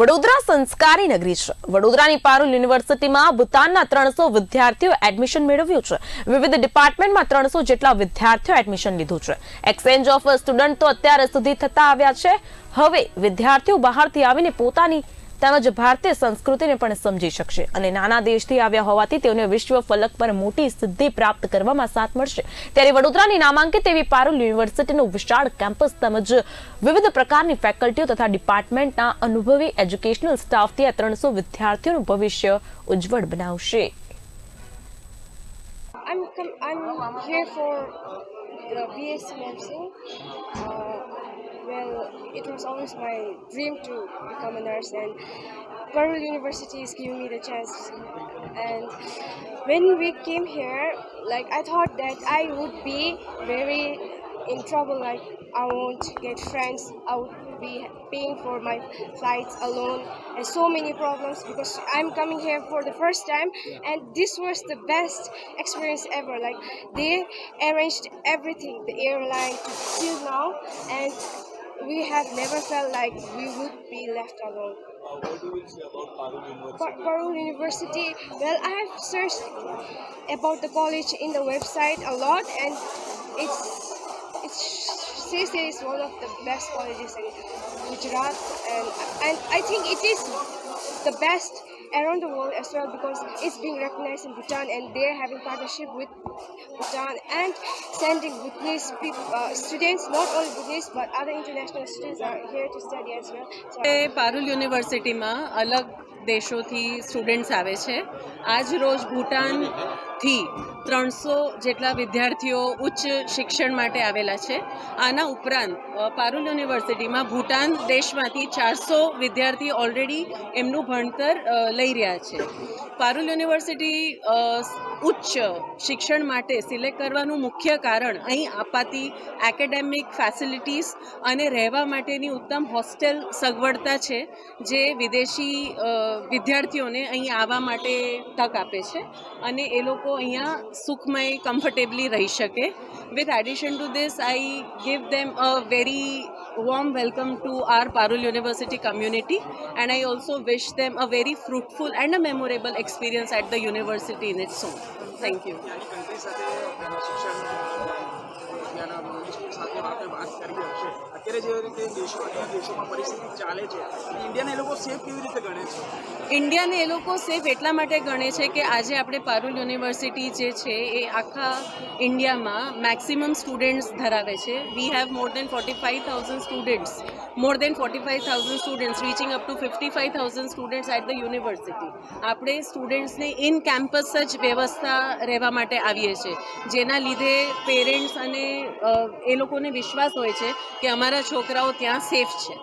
વડોદરા સંસ્કારી નગરી છે. વડોદરાની પારુલ યુનિવર્સિટીમાં ભૂતાનના ત્રણસો વિદ્યાર્થીઓ એડમિશન મેળવ્યું છે. વિવિધ ડિપાર્ટમેન્ટમાં ત્રણસો જેટલા વિદ્યાર્થીઓ એડમિશન લીધું છે. એક્સચેન્જ ઓફ સ્ટુડન્ટ તો અત્યારે સુધી થતા આવ્યા છે. હવે વિદ્યાર્થીઓ બહારથી આવીને પોતાની તેમજ ભારતીય સંસ્કૃતિને પણ સમજી શકશે અને નાના દેશથી આવ્યા હોવાથી તેઓને વિશ્વ ફલક પર મોટી સિદ્ધિ પ્રાપ્ત કરવામાં સાથ મળશે ત્યારે વડોદરાની નામાંકિત એવી પારુલ યુનિવર્સિટીનું વિશાળ કેમ્પસ તેમજ વિવિધ પ્રકારની ફેકલ્ટીઓ તથા ડિપાર્ટમેન્ટના અનુભવી એજ્યુકેશનલ સ્ટાફથી આ ત્રણસો વિદ્યાર્થીઓનું ભવિષ્ય ઉજ્જવળ બનાવશે I'm I'm here for the BSc nursing. Uh, well, it was always my dream to become a nurse, and Parul University is giving me the chance. And when we came here, like I thought that I would be very in trouble. Like I won't get friends. I would be paying for my flights alone, and so many problems because I'm coming here for the first time, and this was the best experience ever. Like they arranged everything, the airline till now, and we have never felt like we would be left alone. What do you say about University? University. Well, I have searched about the college in the website a lot, and it's it says that it's one of the best colleges in Gujarat, and and I think it is the best around the world as well because it's being recognized in Bhutan, and they're having partnership with Bhutan and sending Bhutanese people, uh, students, not only Bhutanese but other international students are here to study as well. So એ પારુલ યુનિવર્સિટીમાં અલગ દેશોથી students આવે છે. આજ રોજ ભૂટાનથી ત્રણસો જેટલા વિદ્યાર્થીઓ ઉચ્ચ શિક્ષણ માટે આવેલા છે. આના ઉપરાંત પારુલ યુનિવર્સિટીમાં ભૂટાન દેશમાંથી ચારસો વિદ્યાર્થી ઓલરેડી એમનું ભણતર લઈ રહ્યા છે. પારુલ યુનિવર્સિટી ઉચ્ચ શિક્ષણ માટે સિલેક્ટ કરવાનું મુખ્ય કારણ અહીં અપાતી એકેડેમિક ફેસિલિટીઝ અને રહેવા માટેની ઉત્તમ હોસ્ટેલ સગવડતા છે, જે વિદેશી વિદ્યાર્થીઓને અહીં આવવા માટે તક આપે છે અને એ લોકો અહીંયા સુખમય કમ્ફર્ટેબલી રહી શકે. with addition to this, I give them a very warm welcome to our Parul University community and I also wish them a very fruitful and a memorable experience at the university in its own. Thank you. અત્યારે જે રીતે દેશો અન્ય દેશોમાં પરિસ્થિતિ ચાલે છે, ઇન્ડિયાને એ લોકો સેફ કેવી રીતે ગણે છે? ઇન્ડિયાને એ લોકો સેફ એટલા માટે ગણે છે કે આજે આપણે પારુલ યુનિવર્સિટી જે છે એ આખા ઇન્ડિયામાં મેક્સિમમ સ્ટુડન્ટ્સ ધરાવે છે. We have more than forty five thousand students more than forty five thousand students reaching up to fifty five thousand students at the university આપણે સ્ટુડન્ટ્સને ઇન કેમ્પસ જ વ્યવસ્થા રહેવા માટે આવીએ છીએ. જેના લીધે પેરેન્ટ્સ અને એ લોકોને વિશ્વાસ હોય છે કે અમારા છોકરાઓ ત્યાં સેફ છે.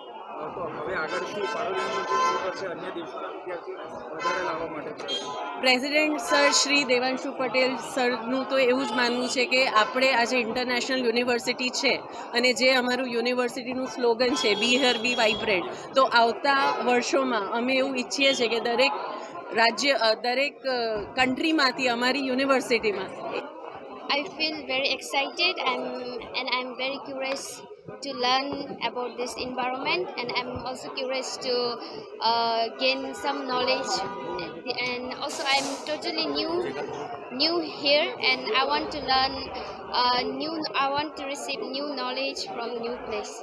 પ્રેસિડેન્ટ સર શ્રી દેવાંશુ પટેલ સરનું તો એવું જ માનવું છે કે આપણે આજે ઇન્ટરનેશનલ યુનિવર્સિટી છે અને જે અમારું યુનિવર્સિટીનું સ્લોગન છે બી હર બી વાઇબ્રન્ટ તો આવતા વર્ષોમાં અમે એવું ઈચ્છીએ છીએ કે દરેક રાજ્ય દરેક કન્ટ્રીમાંથી અમારી યુનિવર્સિટીમાં I feel very excited and and I'm very curious to learn about this environment and I'm also curious to uh, gain some knowledge and also I'm totally new new here and I want to learn uh, new I want to receive new knowledge from new place.